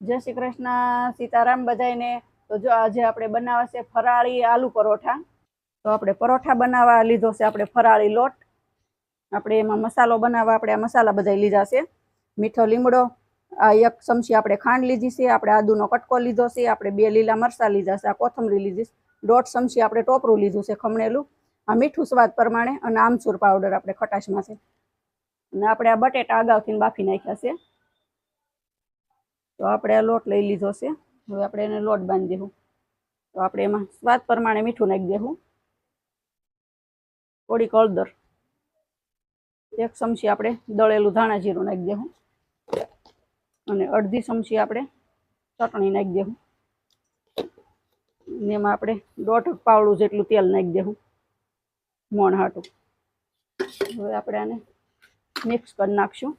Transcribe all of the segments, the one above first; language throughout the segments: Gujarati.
જય શ્રી કૃષ્ણ, સીતારામ બધાને તો જો આજે આપણે બનાવવા છે ફરાળી આલુ પરોઠા. તો આપણે પરોઠા બનાવવા લીધો છે આપણે ફરાળી લોટ. આપણે એમાં મસાલો બનાવવા આપણે આ મસાલા બધા લીધા છે. મીઠો લીમડો, આ એક ચમચી આપણે ખાંડ લીધી છે, આપણે આદુનો કટકો લીધો છે, આપણે બે લીલા મરચાં લીધા છે, આ કોથમરી લીધી દોઢ ચમચી આપણે ટોપરું લીધું છે ખમણેલું. આ મીઠું સ્વાદ પ્રમાણે અને આમચૂર પાવડર આપણે ખટાશમાં છે. અને આપણે આ બટેટા અગાઉથી બાફી નાખ્યા છે. તો આપણે આ લોટ લઈ લીધો છે. હવે આપણે એને લોટ બાંધી દેવું તો આપણે એમાં સ્વાદ પ્રમાણે મીઠું નાખી દેવું થોડીક હળદર. એક ચમચી આપણે દળેલું ધાણા જીરું નાખી દેવું અને અડધી ચમચી આપણે ચટણી નાખી દેવું અને એમાં આપણે દોઢ પાવડું જેટલું તેલ નાખી દેવું મોણ હાટું. હવે આપણે આને મિક્સ કરી નાખશું.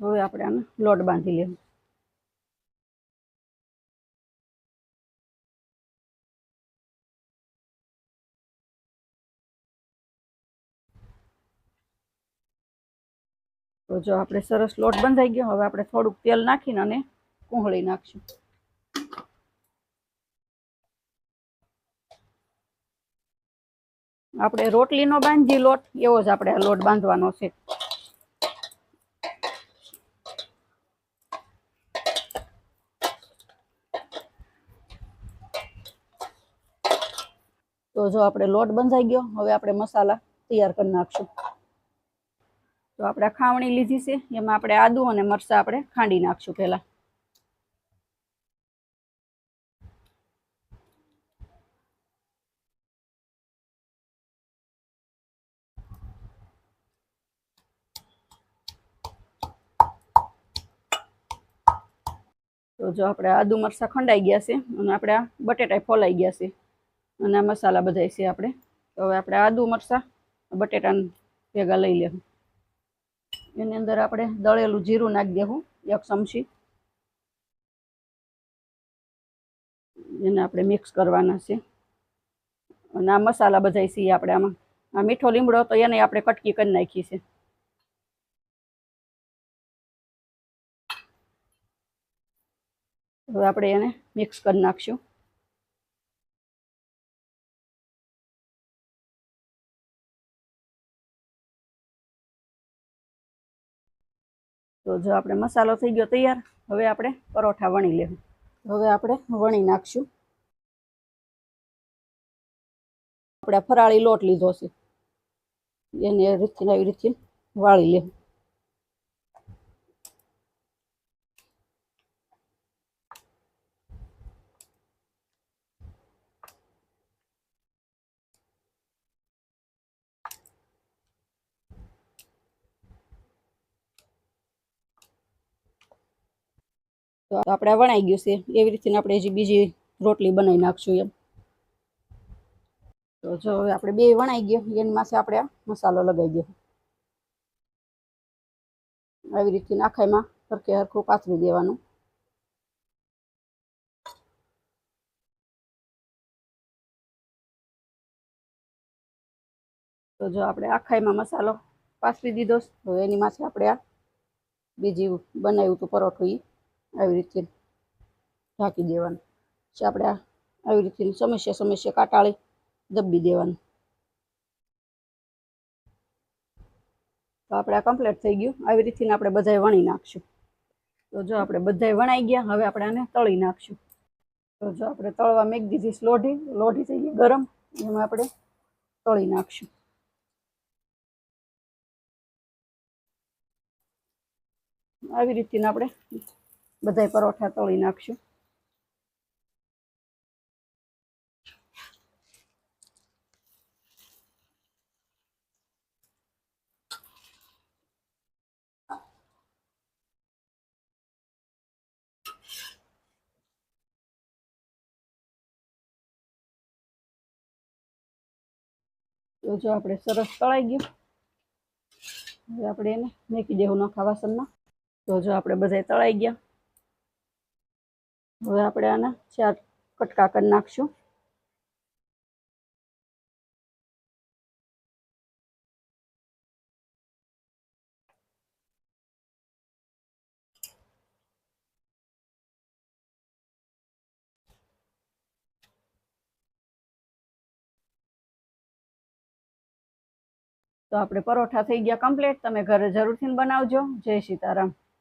હવે આપણે આને લોટ બાંધી લેવું. તો જો આપણે સરસ લોટ બંધાઈ ગયો, હવે આપણે થોડુંક તેલ નાખીને અને કુંહળી નાખશું. આપણે રોટલીનો બાંધી, લોટ એવો જ આપણે લોટ બાંધવાનો છે. તો જો આપણે લોટ બંધાઈ ગયો, હવે આપણે મસાલા તૈયાર કરી નાખશું. તો આપણે ખાવણી લીધી છે, એમાં આપણે આદુ અને મરચાં આપણે ખાંડી નાખશું પહેલાં. તો જો આપણે આદુ મરચાં ખંડાઈ ગયા છે, અને આપણે બટેટા ફોલાઈ ગયા છે. અને આ મસાલા બધા છે આપણે. તો હવે આપણે આદુ મરચાં, બટેટાને ભેગા લઈ લેવું એની અંદર આપણે દળેલું જીરું નાખી દેવું એક ચમચી. એને આપણે મિક્સ કરવાના છે. અને આ મસાલા બધા છે આપણે આમાં. આ મીઠો લીમડો તો એને આપણે કટકી કરી નાખી છે. હવે આપણે એને મિક્સ કરી નાખશું. તો જો આપણે મસાલો થઈ ગયો તૈયાર, હવે આપણે પરોઠા વણી લેવું. હવે આપણે વણી નાખશું. આપણે ફરાળી લોટ લીધો છે. એને રીતથી આવી રીતે વાળી લેવું. તો આપણે વણાઈ ગયું છે. એવી રીતે આપણે હજી બીજી રોટલી બનાવી નાખશું એમ. તો જો આપણે બે વણાઈ ગયો. એની માથે આપણે મસાલો લગાવી દઈએ આવી રીતે નાખાઈમાં સરખે હરખું પાથરી દેવાનું. તો જો આપણે આખાઈમાં મસાલો પાથરી દીધો. હવે એની માથે આપણે આ બીજી બનાવ્યું હતું પરોઠું એ આવી રીતે ઢાંકી દેવાનું. પછી આપણે આવી રીતે સમસ્યા સમસ્યા કાટાળી દબી દેવાનું. તો આપણે આ કમ્પ્લીટ થઈ ગયું. આવી રીતે આપણે બધાય વણી નાખશું. તો જો આપણે બધાએ વણાઈ ગયા, હવે આપણે આને તળી નાખશું. તો જો આપણે તળવા મેક દીધી લોઢી લોઢી થઈ ગઈ ગરમ. એમાં આપણે તળી નાખશું. આવી રીતે આપણે બધાય પરોઠા તળી નાખશું. તો જો આપણે સરસ તળાઈ ગયું. હવે આપણે એને મેકી દેવું નખા વાસણમાં. તો જો આપણે બધા તળાઈ ગયા. હવે આપણે આના ચાર કટકા કરી નાખશું. તો આપણે પરોઠા થઈ ગયા કમ્પ્લીટ તમે ઘરે જરૂરથી બનાવજો. જય સીતારામ.